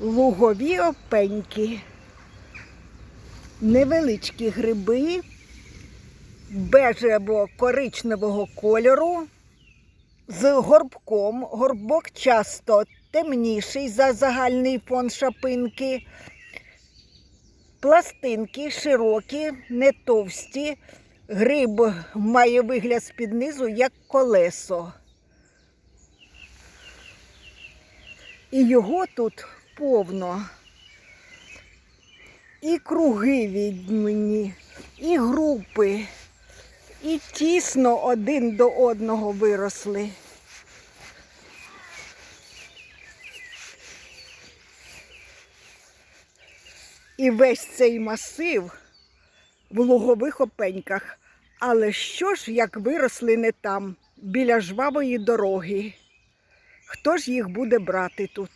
лугові опеньки. Невеличкі гриби бежево-коричневого кольору з горбком. Горбок часто темніший за загальний фон шапинки. Пластинки широкі, не товсті. Гриб має вигляд з-під низу, як колесо. І його тут повно. І круги відмені, і групи, і тісно один до одного виросли. І весь цей масив в лугових опеньках. Але що ж, як виросли не там, біля жвавої дороги? Хто ж їх буде брати тут?